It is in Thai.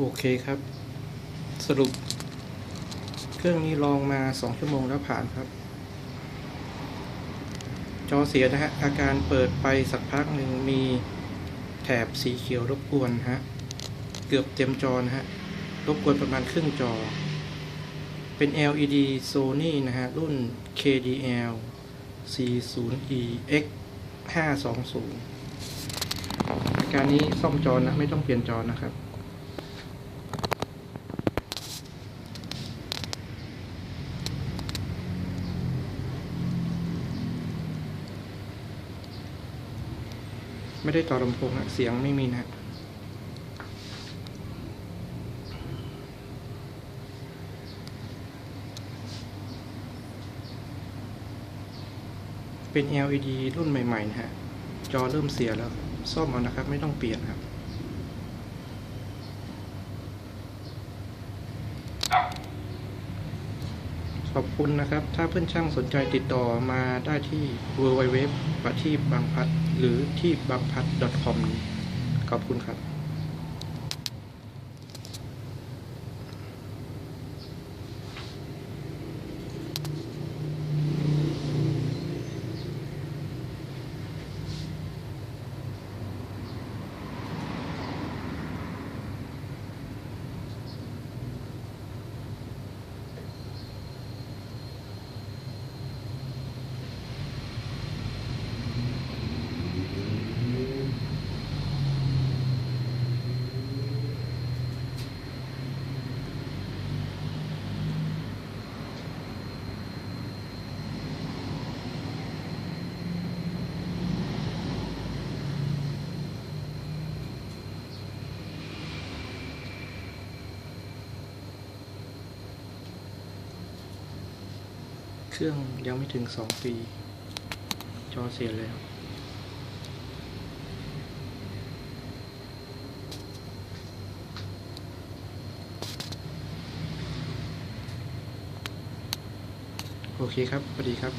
โอเคครับ สรุป เครื่องนี้ลองมาสองชั่วโมงแล้วผ่านครับ จอเสียนะฮะ อาการเปิดไปสักพักหนึ่งมีแถบสีเขียวรบกวนฮะ เกือบเต็มจอนะฮะ รบกวนประมาณครึ่งจอ เป็น LED Sony นะฮะ รุ่น KDL 40EX 520อาการนี้ซ่อมจอนะ ไม่ต้องเปลี่ยนจอนะครับ ไม่ได้ต่อลำโพงนะเสียงไม่มีนะเป็น LED รุ่นใหม่ๆนะฮะ จอเริ่มเสียแล้ว ซ่อมเอานะครับ ไม่ต้องเปลี่ยนครับ ขอบคุณนะครับ ถ้าเพื่อนช่างสนใจติดต่อมาได้ที่ www ประทีปบางพัดหรือที่บางพัด .com ขอบคุณครับ เครื่องยังไม่ถึงสองปี จอเสียแล้ว โอเคครับพอดีครับ